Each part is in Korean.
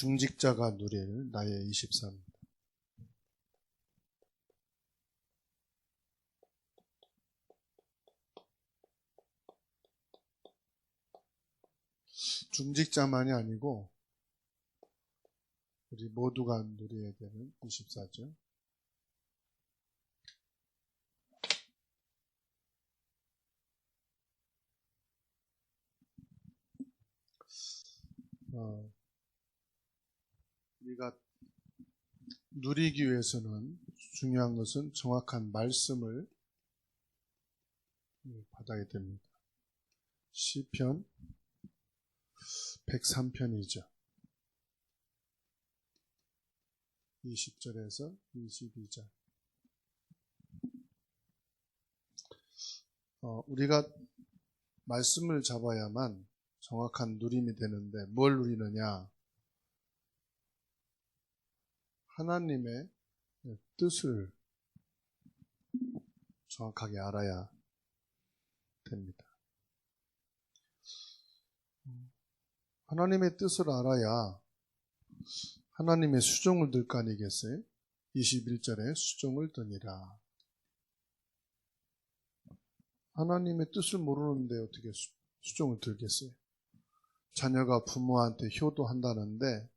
중직자가 누릴 나의 24입니다. 중직자만이 아니고 우리 모두가 누려야 되는 24죠. 어, 우리가 누리기 위해서는 중요한 것은 정확한 말씀을 받아야 됩니다. 시편 103편이죠. 20절에서 22절. 어, 우리가 말씀을 잡아야만 정확한 누림이 되는데 뭘 누리느냐? 하나님의 뜻을 정확하게 알아야 됩니다. 하나님의 뜻을 알아야 하나님의 수종을 들 거 아니겠어요? 21절에 수종을 드니라. 하나님의 뜻을 모르는데 어떻게 수 종을 들겠어요? 자녀가 부모한테 효도한다는데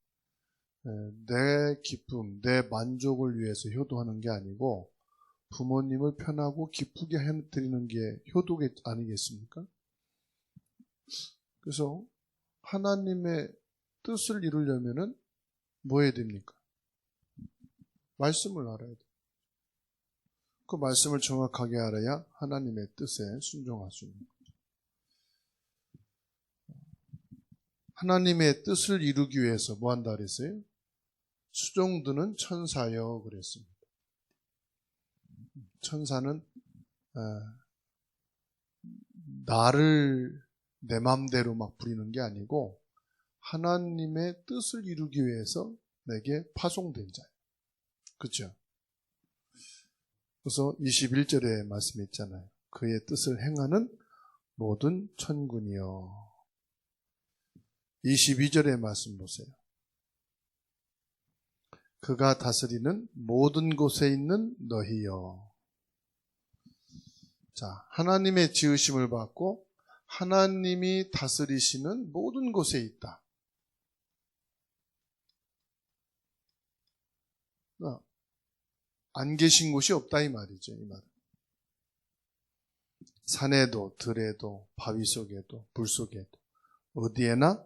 내 기쁨, 내 만족을 위해서 효도하는 게 아니고 부모님을 편하고 기쁘게 해드리는 게 효도 아니겠습니까? 그래서 하나님의 뜻을 이루려면은 뭐 해야 됩니까? 말씀을 알아야 돼. 그 말씀을 정확하게 알아야 하나님의 뜻에 순종할 수 있는 거죠. 하나님의 뜻을 이루기 위해서 뭐 한다 그랬어요? 수종드는 천사여 그랬습니다. 천사는 어, 나를 내 맘대로 막 부리는 게 아니고 하나님의 뜻을 이루기 위해서 내게 파송된 자예요. 그렇죠? 그래서 21절에 말씀 있잖아요. 그의 뜻을 행하는 모든 천군이여. 22절의 말씀 보세요. 그가 다스리는 모든 곳에 있는 너희여. 자, 하나님의 지으심을 받고 하나님이 다스리시는 모든 곳에 있다. 어, 안 계신 곳이 없다 이 말이죠. 이 말. 산에도 들에도 바위 속에도 불 속에도 어디에나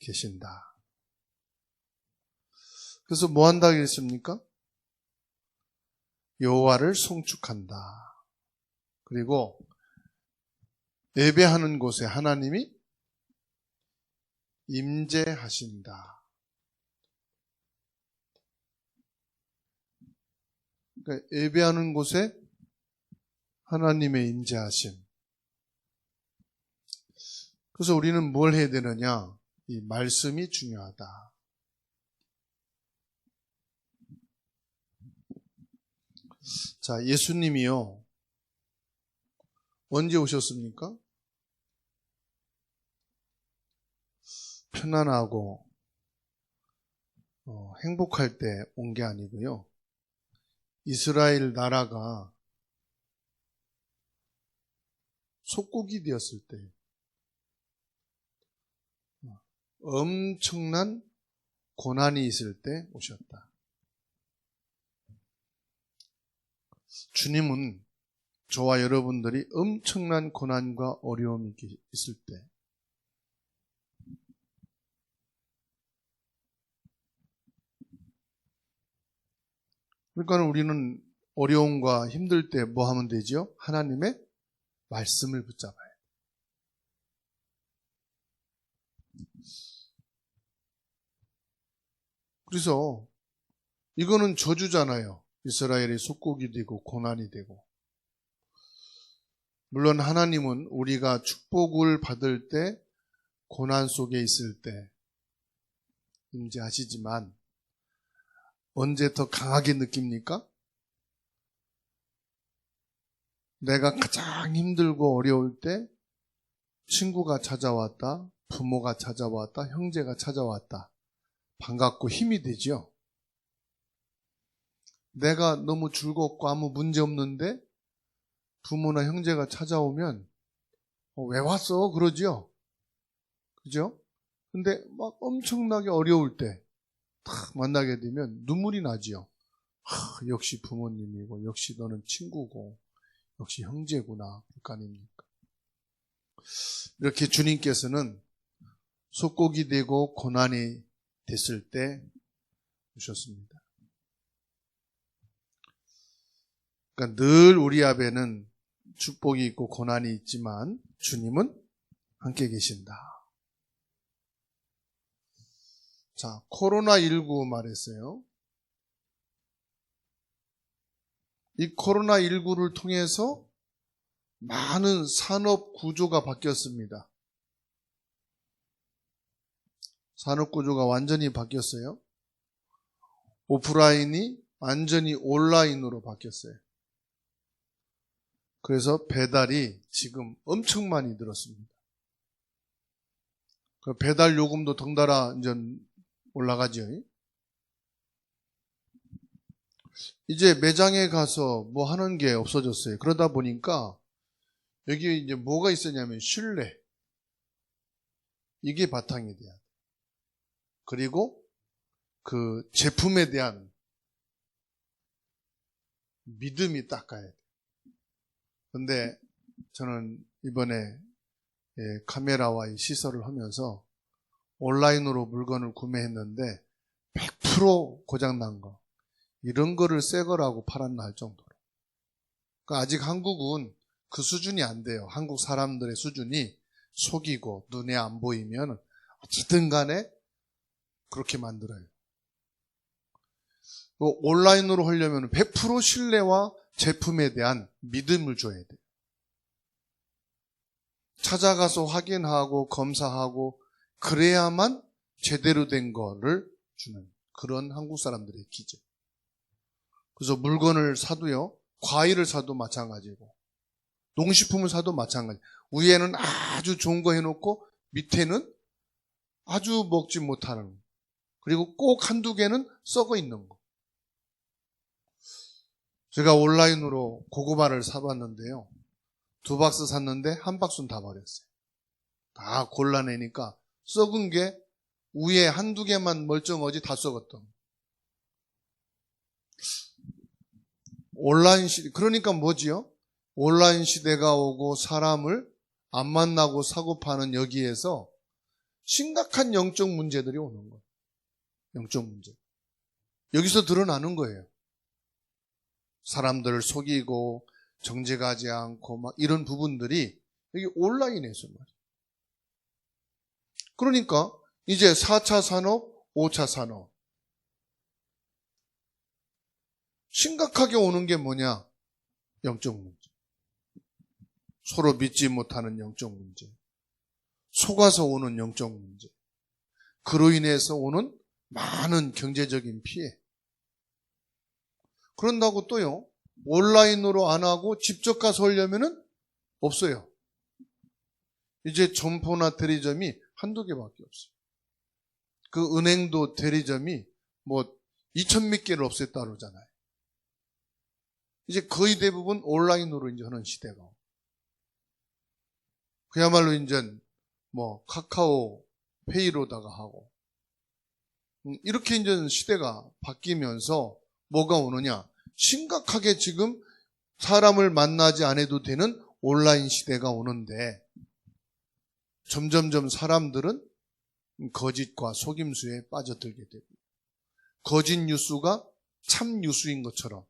계신다. 그래서 뭐 한다 그랬습니까? 여호와를 송축한다. 그리고 예배하는 곳에 하나님이 임재하신다. 그러니까 예배하는 곳에 하나님의 임재하심. 그래서 우리는 뭘 해야 되느냐? 이 말씀이 중요하다. 자, 예수님이요. 언제 오셨습니까? 편안하고 어, 행복할 때 온 게 아니고요. 이스라엘 나라가 속국이 되었을 때 어, 엄청난 고난이 있을 때 오셨다. 주님은 저와 여러분들이 엄청난 고난과 어려움이 있을 때 그러니까 우리는 어려움과 힘들 때 뭐 하면 되죠? 하나님의 말씀을 붙잡아요. 그래서 이거는 저주잖아요. 이스라엘이 속국이 되고 고난이 되고. 물론 하나님은 우리가 축복을 받을 때 고난 속에 있을 때 임재하시지만 언제 더 강하게 느낍니까? 내가 가장 힘들고 어려울 때 친구가 찾아왔다, 부모가 찾아왔다, 형제가 찾아왔다. 반갑고 힘이 되죠. 내가 너무 즐겁고 아무 문제 없는데 부모나 형제가 찾아오면 어, 왜 왔어? 그러죠. 그죠? 근데 막 엄청나게 어려울 때 탁 만나게 되면 눈물이 나지요. 하, 역시 부모님이고 역시 너는 친구고 역시 형제구나. 그거 아닙니까? 이렇게 주님께서는 속곡이 되고 고난이 됐을 때 오셨습니다. 그러니까 늘 우리 앞에는 축복이 있고 고난이 있지만 주님은 함께 계신다. 자, 코로나19 말했어요. 이 코로나19를 통해서 많은 산업 구조가 바뀌었습니다. 산업 구조가 완전히 바뀌었어요. 오프라인이 완전히 온라인으로 바뀌었어요. 그래서 배달이 지금 엄청 많이 늘었습니다. 그 배달 요금도 덩달아 이제 올라가죠. 이제 매장에 가서 뭐 하는 게 없어졌어요. 그러다 보니까 여기 이제 뭐가 있었냐면 신뢰. 이게 바탕이 돼야 돼. 그리고 그 제품에 대한 믿음이 딱 가야 돼. 근데 저는 이번에 예, 카메라와 이 시설을 하면서 온라인으로 물건을 구매했는데 100% 고장난 거. 이런 거를 새 거라고 팔았나 할 정도로. 그러니까 아직 한국은 그 수준이 안 돼요. 한국 사람들의 수준이 속이고 눈에 안 보이면 어쨌든 간에 그렇게 만들어요. 그 온라인으로 하려면 100% 신뢰와 제품에 대한 믿음을 줘야 돼요. 찾아가서 확인하고 검사하고 그래야만 제대로 된 거를 주는 그런 한국 사람들의 기제. 그래서 물건을 사도요, 과일을 사도 마찬가지고, 농식품을 사도 마찬가지. 위에는 아주 좋은 거 해놓고 밑에는 아주 먹지 못하는 거. 그리고 꼭 한두 개는 썩어 있는 거. 제가 온라인으로 고구마를 사봤는데요. 두 박스 샀는데 한 박스는 다 버렸어요. 다 골라내니까 썩은 게 위에 한두 개만 멀쩡하지 다 썩었던. 온라인 시대, 그러니까 뭐지요? 온라인 시대가 오고 사람을 안 만나고 사고 파는 여기에서 심각한 영적 문제들이 오는 거예요. 영적 문제. 여기서 드러나는 거예요. 사람들을 속이고 정제가지 않고 막 이런 부분들이 여기 온라인에서 말이에요. 그러니까 이제 4차 산업, 5차 산업. 심각하게 오는 게 뭐냐? 영적 문제. 서로 믿지 못하는 영적 문제. 속아서 오는 영적 문제. 그로 인해서 오는 많은 경제적인 피해. 그런다고 또요, 온라인으로 안 하고 직접 가서 하려면은 없어요. 이제 점포나 대리점이 한두 개밖에 없어요. 그 은행도 대리점이 뭐 2천 몇 개를 없앴다 그러잖아요. 이제 거의 대부분 온라인으로 이제 하는 시대가. 그야말로 이제 뭐 카카오 페이로다가 하고 음, 이렇게 이제 시대가 바뀌면서 뭐가 오느냐? 심각하게 지금 사람을 만나지 않아도 되는 온라인 시대가 오는데 점점점 사람들은 거짓과 속임수에 빠져들게 되고 거짓 뉴스가 참 뉴스인 것처럼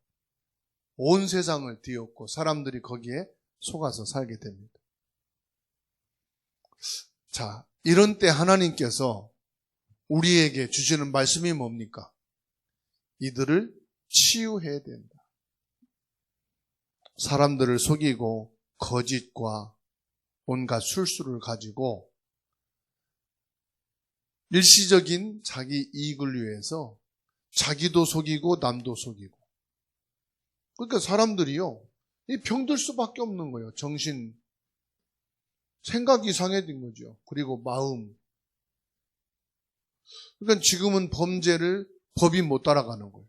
온 세상을 뒤엎고 사람들이 거기에 속아서 살게 됩니다. 자, 이런 때 하나님께서 우리에게 주시는 말씀이 뭡니까? 이들을 치유해야 된다. 사람들을 속이고 거짓과 온갖 술수를 가지고 일시적인 자기 이익을 위해서 자기도 속이고 남도 속이고 그러니까 사람들이요 이 병들 수밖에 없는 거예요 정신 생각이 이상해진 거죠 그리고 마음 그러니까 지금은 범죄를 법이 못 따라가는 거예요.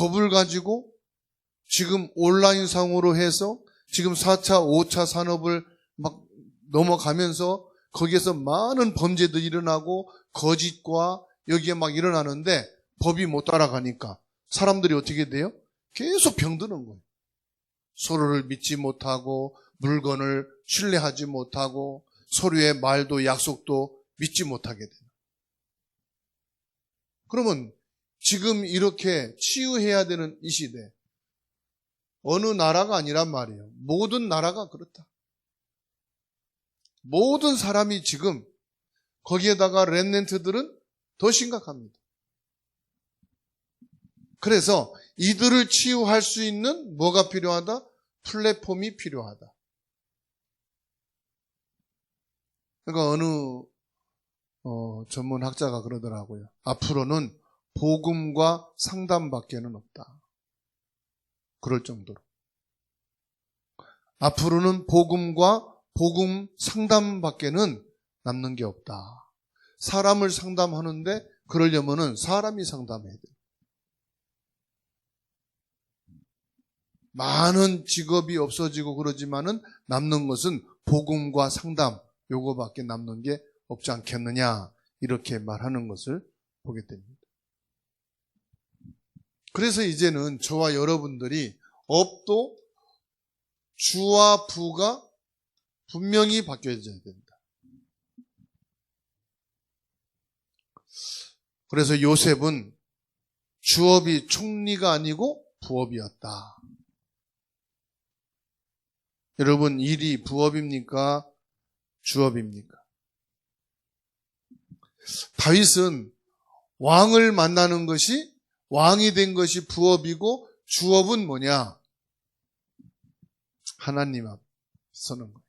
법을 가지고 지금 온라인상으로 해서 지금 4차, 5차 산업을 막 넘어가면서 거기에서 많은 범죄들이 일어나고 거짓과 여기에 막 일어나는데 법이 못 따라가니까 사람들이 어떻게 돼요? 계속 병드는 거예요. 서로를 믿지 못하고 물건을 신뢰하지 못하고 서로의 말도 약속도 믿지 못하게 돼요. 그러면 지금 이렇게 치유해야 되는 이 시대 어느 나라가 아니란 말이에요. 모든 나라가 그렇다. 모든 사람이 지금 거기에다가 랩넨트들은 더 심각합니다. 그래서 이들을 치유할 수 있는 뭐가 필요하다? 플랫폼이 필요하다. 그러니까 어느 어, 전문 학자가 그러더라고요. 앞으로는 복음과 상담밖에는 없다. 그럴 정도로. 앞으로는 복음과 복음 상담밖에는 남는 게 없다. 사람을 상담하는데 그러려면은 사람이 상담해야 돼. 많은 직업이 없어지고 그러지만은 남는 것은 복음과 상담 요거밖에 남는 게 없지 않겠느냐 이렇게 말하는 것을 보게 됩니다. 그래서 이제는 저와 여러분들이 업도 주와 부가 분명히 바뀌어져야 된다. 그래서 요셉은 주업이 총리가 아니고 부업이었다. 여러분, 일이 부업입니까? 주업입니까? 다윗은 왕을 만나는 것이 왕이 된 것이 부업이고 주업은 뭐냐? 하나님 앞 서는 거예요.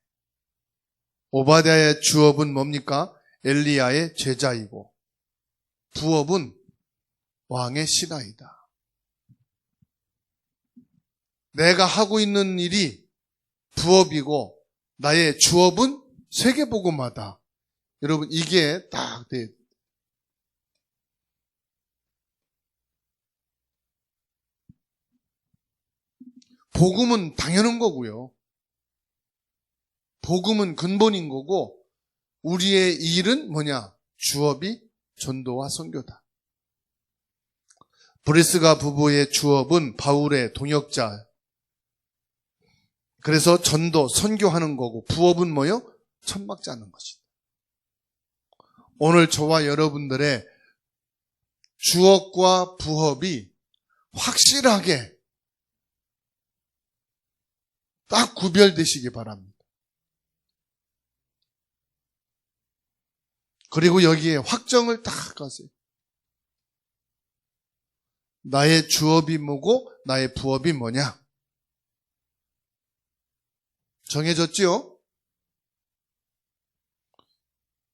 오바댜의 주업은 뭡니까? 엘리야의 제자이고 부업은 왕의 신하이다. 내가 하고 있는 일이 부업이고 나의 주업은 세계복음하다. 여러분 이게 딱 돼. 복음은 당연한 거고요. 복음은 근본인 거고 우리의 일은 뭐냐? 주업이 전도와 선교다. 브리스가 부부의 주업은 바울의 동역자. 그래서 전도, 선교하는 거고 부업은 뭐요? 천막 짜는 것이다. 오늘 저와 여러분들의 주업과 부업이 확실하게 딱 구별되시기 바랍니다. 그리고 여기에 확정을 딱 가세요. 나의 주업이 뭐고 나의 부업이 뭐냐? 정해졌지요?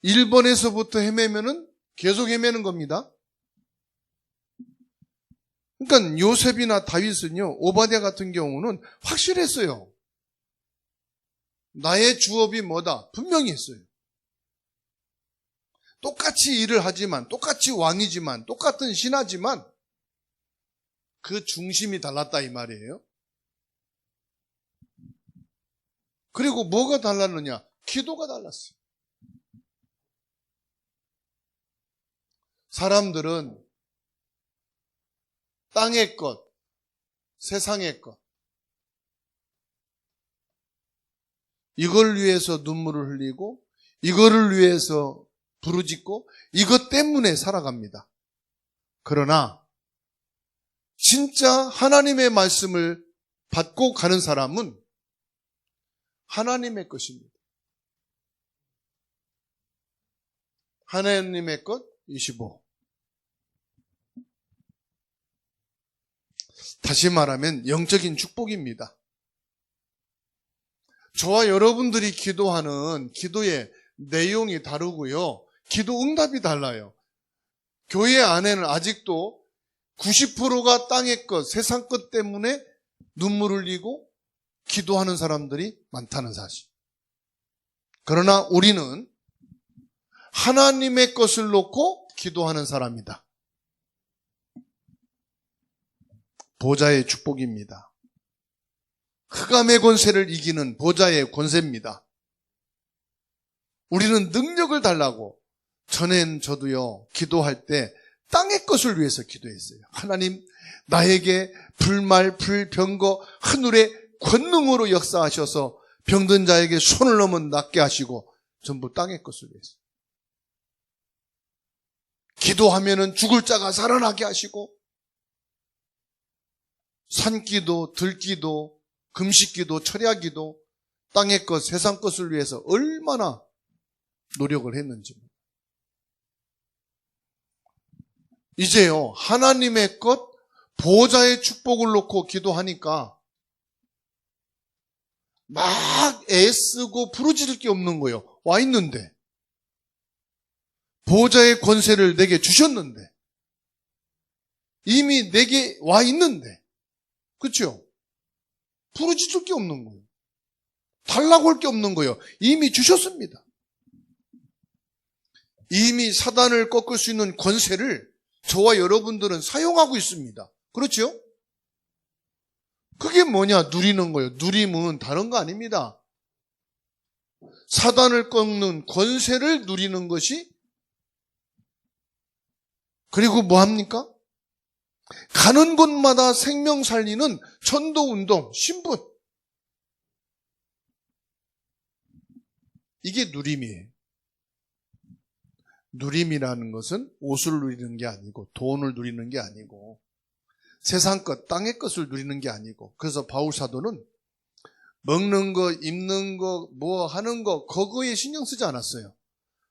1번에서부터 헤매면은 계속 헤매는 겁니다. 그러니까 요셉이나 다윗은요, 오바댜 같은 경우는 확실했어요. 나의 주업이 뭐다? 분명히 했어요. 똑같이 일을 하지만, 똑같이 왕이지만, 똑같은 신하지만, 그 중심이 달랐다 이 말이에요. 그리고 뭐가 달랐느냐? 기도가 달랐어요. 사람들은 땅의 것, 세상의 것, 이걸 위해서 눈물을 흘리고, 이거를 위해서 부르짖고, 이것 때문에 살아갑니다. 그러나, 진짜 하나님의 말씀을 받고 가는 사람은 하나님의 것입니다. 하나님의 것 25. 다시 말하면 영적인 축복입니다. 저와 여러분들이 기도하는 기도의 내용이 다르고요. 기도 응답이 달라요. 교회 안에는 아직도 90%가 땅의 것, 세상 것 때문에 눈물 흘리고 기도하는 사람들이 많다는 사실. 그러나 우리는 하나님의 것을 놓고 기도하는 사람이다. 보좌의 축복입니다. 흑암의 권세를 이기는 보좌의 권세입니다. 우리는 능력을 달라고 전엔 저도요 기도할 때 땅의 것을 위해서 기도했어요. 하나님 나에게 불말 불병거 하늘의 권능으로 역사하셔서 병든 자에게 손을 넘어 낫게 하시고 전부 땅의 것을 위해서. 기도하면은 죽을 자가 살아나게 하시고 산기도 들기도 금식기도 철야기도 땅의 것 세상 것을 위해서 얼마나 노력을 했는지 이제요 하나님의 것 보좌의 축복을 놓고 기도하니까 막 애쓰고 부르짖을 게 없는 거예요. 와 있는데. 보좌의 권세를 내게 주셨는데. 이미 내게 와 있는데. 그렇죠? 부르짖을 게 없는 거예요. 달라고 할 게 없는 거예요. 이미 주셨습니다. 이미 사단을 꺾을 수 있는 권세를 저와 여러분들은 사용하고 있습니다. 그렇죠? 그게 뭐냐? 누리는 거예요. 누림은 다른 거 아닙니다. 사단을 꺾는 권세를 누리는 것이 그리고 뭐 합니까? 가는 곳마다 생명 살리는 전도 운동, 신분. 이게 누림이에요. 누림이라는 것은 옷을 누리는 게 아니고 돈을 누리는 게 아니고 세상 것, 땅의 것을 누리는 게 아니고 그래서 바울 사도는 먹는 거, 입는 거, 뭐 하는 거 그거에 신경 쓰지 않았어요.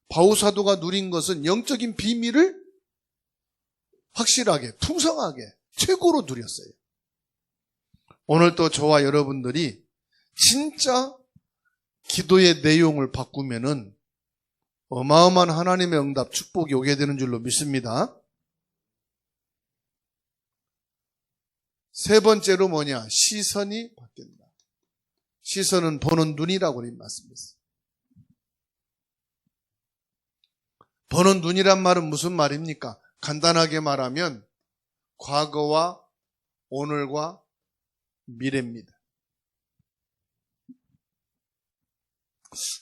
바울 사도가 누린 것은 영적인 비밀을 확실하게, 풍성하게, 최고로 누렸어요. 오늘 또 저와 여러분들이 진짜 기도의 내용을 바꾸면은 어마어마한 하나님의 응답, 축복이 오게 되는 줄로 믿습니다. 세 번째로 뭐냐? 시선이 바뀐다. 시선은 보는 눈이라고 말씀했어요. 보는 눈이란 말은 무슨 말입니까? 간단하게 말하면 과거와 오늘과 미래입니다.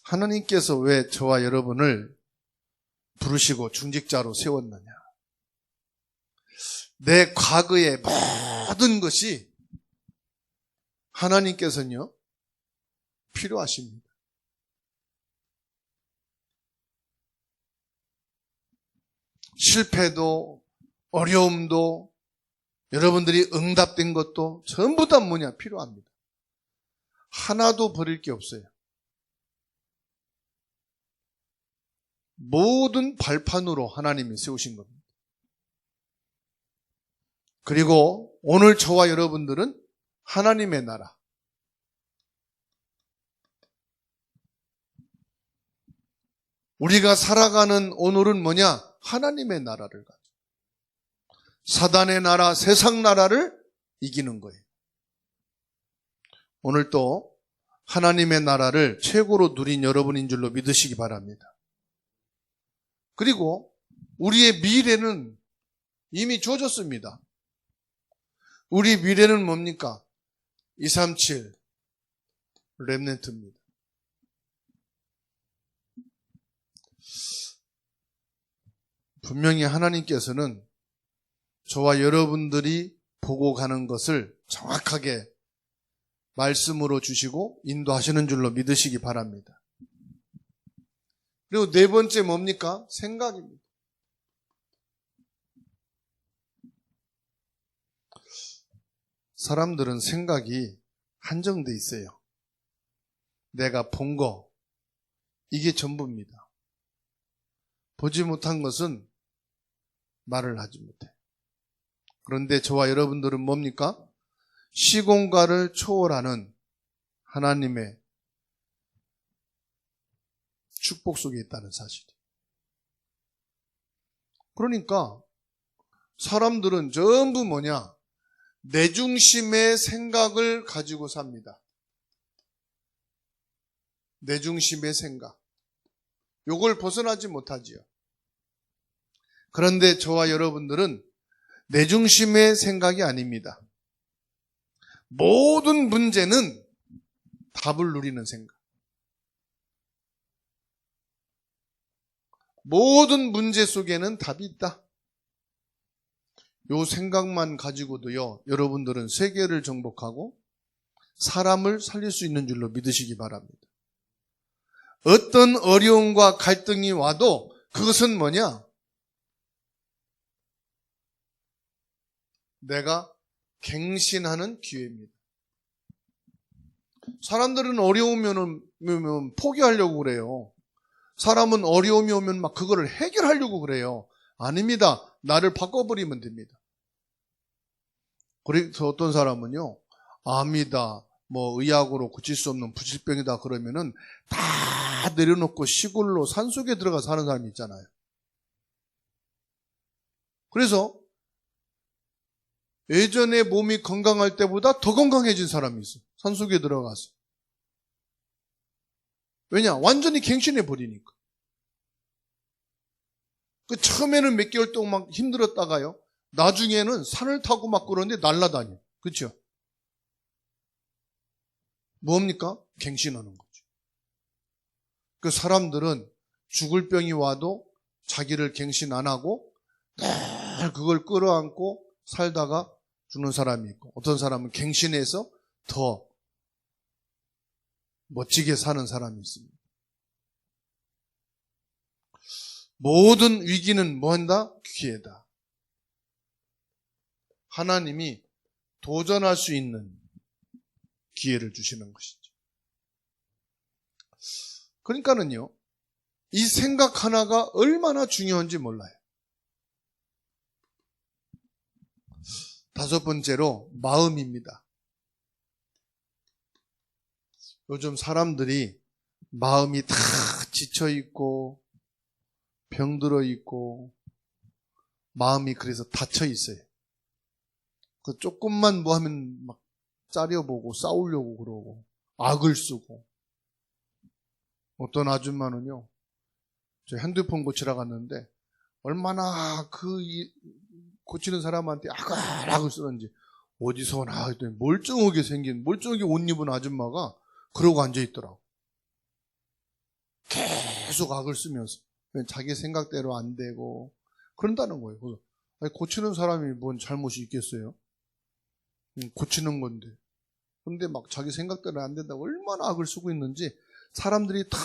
하나님께서 왜 저와 여러분을 부르시고 중직자로 세웠느냐? 내 과거의 모든 것이 하나님께서는요, 필요하십니다. 실패도, 어려움도, 여러분들이 응답된 것도 전부 다 뭐냐? 필요합니다. 하나도 버릴 게 없어요. 모든 발판으로 하나님이 세우신 겁니다. 그리고 오늘 저와 여러분들은 하나님의 나라. 우리가 살아가는 오늘은 뭐냐? 하나님의 나라를 가죠. 사단의 나라, 세상 나라를 이기는 거예요. 오늘 또 하나님의 나라를 최고로 누린 여러분인 줄로 믿으시기 바랍니다. 그리고 우리의 미래는 이미 주어졌습니다. 우리 미래는 뭡니까? 237 렘넨트입니다. 분명히 하나님께서는 저와 여러분들이 보고 가는 것을 정확하게 말씀으로 주시고 인도하시는 줄로 믿으시기 바랍니다. 그리고 네 번째 뭡니까? 생각입니다. 사람들은 생각이 한정돼 있어요. 내가 본 거, 이게 전부입니다. 보지 못한 것은 말을 하지 못해. 그런데 저와 여러분들은 뭡니까? 시공간을 초월하는 하나님의 축복 속에 있다는 사실이. 그러니까 사람들은 전부 뭐냐? 내 중심의 생각을 가지고 삽니다. 내 중심의 생각. 요걸 벗어나지 못하지요. 그런데 저와 여러분들은 내 중심의 생각이 아닙니다. 모든 문제는 답을 누리는 생각. 모든 문제 속에는 답이 있다. 요 생각만 가지고도요, 여러분들은 세계를 정복하고 사람을 살릴 수 있는 줄로 믿으시기 바랍니다. 어떤 어려움과 갈등이 와도 그것은 뭐냐? 내가 갱신하는 기회입니다. 사람들은 어려우면은 포기하려고 그래요. 사람은 어려움이 오면 막 그거를 해결하려고 그래요. 아닙니다. 나를 바꿔버리면 됩니다. 그래서 어떤 사람은요, 암이다, 뭐 의학으로 고칠 수 없는 부질병이다 그러면은 다 내려놓고 시골로 산속에 들어가 사는 사람이 있잖아요. 그래서 예전에 몸이 건강할 때보다 더 건강해진 사람이 있어. 산속에 들어가서. 왜냐? 완전히 갱신해 버리니까. 그 처음에는 몇 개월 동안 막 힘들었다가요. 나중에는 산을 타고 막 그러는데 날라다녀. 그렇죠? 뭡니까? 갱신하는 거죠. 그 사람들은 죽을 병이 와도 자기를 갱신 안 하고 늘 그걸 끌어안고 살다가 죽는 사람이 있고 어떤 사람은 갱신해서 더 멋지게 사는 사람이 있습니다. 모든 위기는 뭐한다? 기회다. 하나님이 도전할 수 있는 기회를 주시는 것이죠. 그러니까는요, 이 생각 하나가 얼마나 중요한지 몰라요. 다섯 번째로 마음입니다. 요즘 사람들이 마음이 다 지쳐 있고 병들어 있고 마음이 그래서 닫혀 있어요. 그 조금만 뭐 하면 막 짜려보고 싸우려고 그러고 악을 쓰고 어떤 아줌마는요 저 핸드폰 고치러 갔는데 얼마나 그 고치는 사람한테 악을 쓰는지 어디서 나 했더니 멀쩡하게 생긴 멀쩡하게 옷 입은 아줌마가 그러고 앉아 있더라고 계속 악을 쓰면서 자기 생각대로 안 되고 그런다는 거예요. 그래서 고치는 사람이 뭔 잘못이 있겠어요? 음, 고치는 건데. 근데 막 자기 생각대로 안 된다고 얼마나 악을 쓰고 있는지 사람들이 다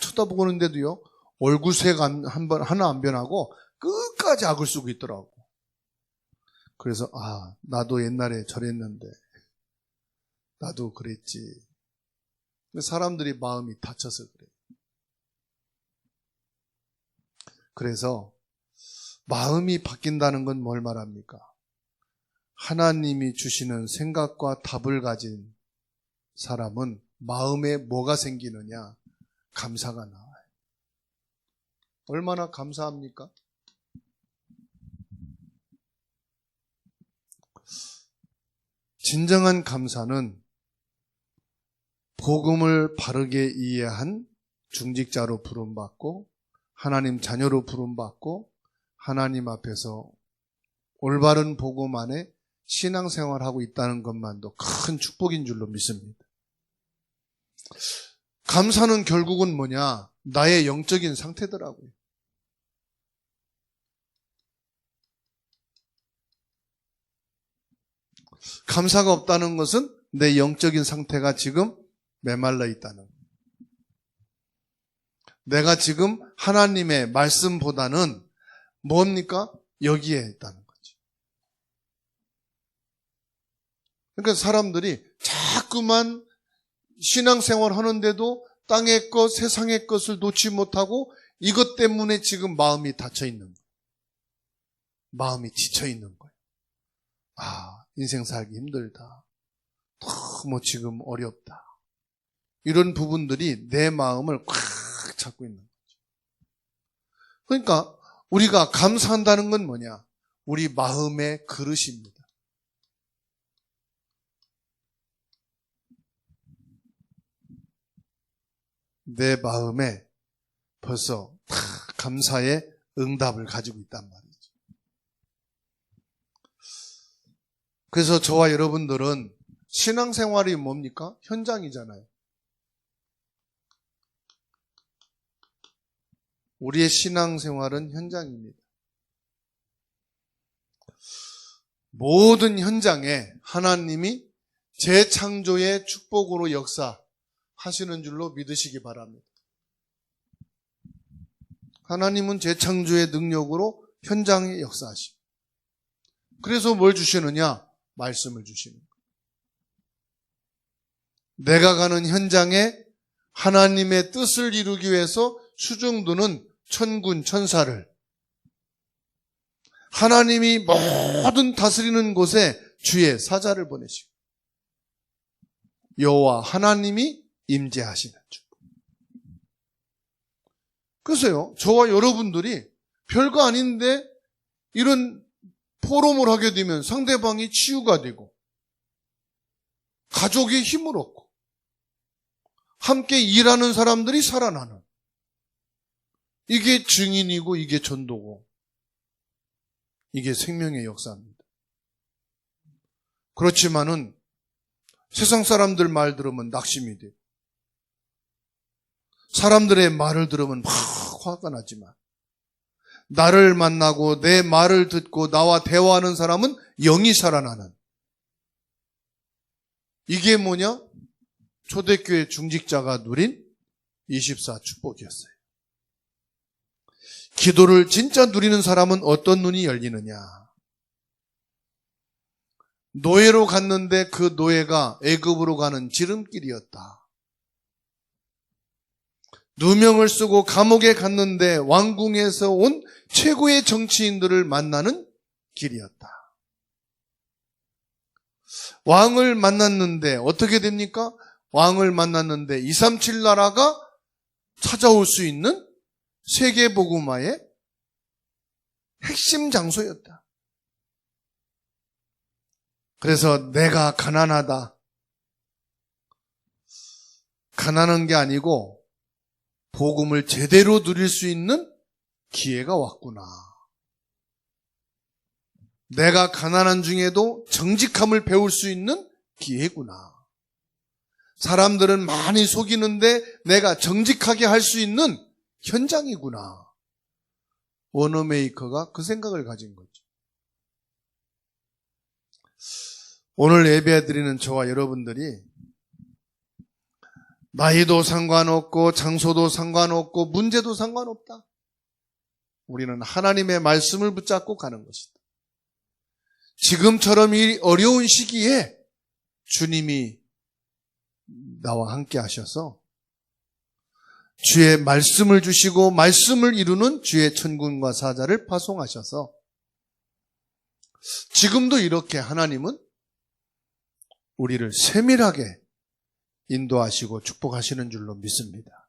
쳐다보고 있는데도요. 얼굴색 한번 하나 안 변하고 끝까지 악을 쓰고 있더라고. 그래서 아 나도 옛날에 저랬는데 나도 그랬지. 사람들이 마음이 다쳐서 그래. 그래서 마음이 바뀐다는 건 뭘 말합니까? 하나님이 주시는 생각과 답을 가진 사람은 마음에 뭐가 생기느냐? 감사가 나와요. 얼마나 감사합니까? 진정한 감사는 복음을 바르게 이해한 중직자로 부름받고 하나님 자녀로 부름받고 하나님 앞에서 올바른 복음 안에 신앙생활하고 있다는 것만도 큰 축복인 줄로 믿습니다. 감사는 결국은 뭐냐? 나의 영적인 상태더라고요. 감사가 없다는 것은 내 영적인 상태가 지금 메말라 있다는 내가 지금 하나님의 말씀보다는 뭡니까? 여기에 있다는 거지. 그러니까 사람들이 자꾸만 신앙생활 하는데도 땅의 것, 세상의 것을 놓지 못하고 이것 때문에 지금 마음이 닫혀 있는 거예요. 마음이 지쳐 있는 거예요. 아, 인생 살기 힘들다. 너무 지금 어렵다. 이런 부분들이 내 마음을 꽉 찾고 있는 거죠. 그러니까 우리가 감사한다는 건 뭐냐? 우리 마음의 그릇입니다. 내 마음에 벌써 다 감사의 응답을 가지고 있단 말이죠. 그래서 저와 여러분들은 신앙생활이 뭡니까? 현장이잖아요. 우리의 신앙생활은 현장입니다. 모든 현장에 하나님이 재창조의 축복으로 역사하시는 줄로 믿으시기 바랍니다. 하나님은 재창조의 능력으로 현장에 역사하십니다. 그래서 뭘 주시느냐? 말씀을 주시는 거예요. 내가 가는 현장에 하나님의 뜻을 이루기 위해서 수중두는 천군 천사를 하나님이 모든 다스리는 곳에 주의 사자를 보내시고 여호와 하나님이 임재하시는 주. 그래서요, 저와 여러분들이 별거 아닌데 이런 포럼을 하게 되면 상대방이 치유가 되고 가족의 힘을 얻고 함께 일하는 사람들이 살아나는 이게 증인이고 이게 전도고 이게 생명의 역사입니다. 그렇지만은 세상 사람들 말 들으면 낙심이 돼요. 사람들의 말을 들으면 막 화가 나지만 나를 만나고 내 말을 듣고 나와 대화하는 사람은 영이 살아나는 이게 뭐냐? 초대교회 중직자가 누린 24 축복이었어요. 기도를 진짜 누리는 사람은 어떤 눈이 열리느냐? 노예로 갔는데 그 노예가 애굽으로 가는 지름길이었다. 누명을 쓰고 감옥에 갔는데 왕궁에서 온 최고의 정치인들을 만나는 길이었다. 왕을 만났는데 어떻게 됩니까? 왕을 만났는데 237 나라가 찾아올 수 있는 세계복음화의 핵심 장소였다. 그래서 내가 가난하다. 가난한 게 아니고 복음을 제대로 누릴 수 있는 기회가 왔구나. 내가 가난한 중에도 정직함을 배울 수 있는 기회구나. 사람들은 많이 속이는데 내가 정직하게 할 수 있는 현장이구나. 워너메이커가 그 생각을 가진 거죠. 오늘 예배 드리는 저와 여러분들이 나이도 상관없고 장소도 상관없고 문제도 상관없다. 우리는 하나님의 말씀을 붙잡고 가는 것이다. 지금처럼 이 어려운 시기에 주님이 나와 함께 하셔서 주의 말씀을 주시고 말씀을 이루는 주의 천군과 사자를 파송하셔서 지금도 이렇게 하나님은 우리를 세밀하게 인도하시고 축복하시는 줄로 믿습니다.